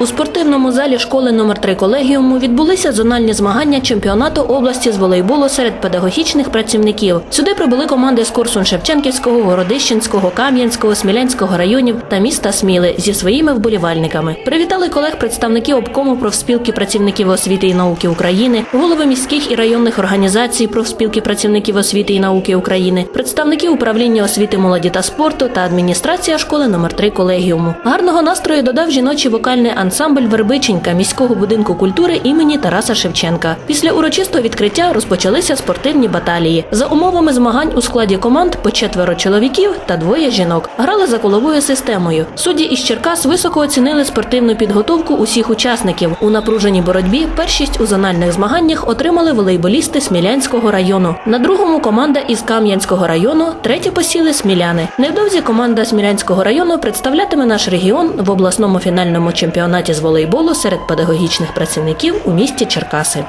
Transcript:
У спортивному залі школи номер 3 колегіуму відбулися зональні змагання чемпіонату області з волейболу серед педагогічних працівників. Сюди прибули команди з Корсун Шевченківського, Городищенського, Кам'янського, Смілянського районів та міста Сміли зі своїми вболівальниками. Привітали колег представники обкому профспілки працівників освіти і науки України, голови міських і районних організацій профспілки працівників освіти і науки України, представники управління освіти молоді та спорту та адміністрація школи номер 3 колегіуму. Гарного настрою додав жіночий вокальний ансамбль Вербиченька міського будинку культури імені Тараса Шевченка. Після урочистого відкриття розпочалися спортивні баталії. За умовами змагань у складі команд по четверо чоловіків та двоє жінок. Грали за коловою системою. Судді із Черкас високо оцінили спортивну підготовку усіх учасників. У напруженій боротьбі першість у зональних змаганнях отримали волейболісти Смілянського району. На другому команда із Кам'янського району, третє посіли сміляни. Невдовзі команда Смілянського району представлятиме наш регіон в обласному фінальному чемпіонаті з волейболу серед педагогічних працівників у місті Черкаси.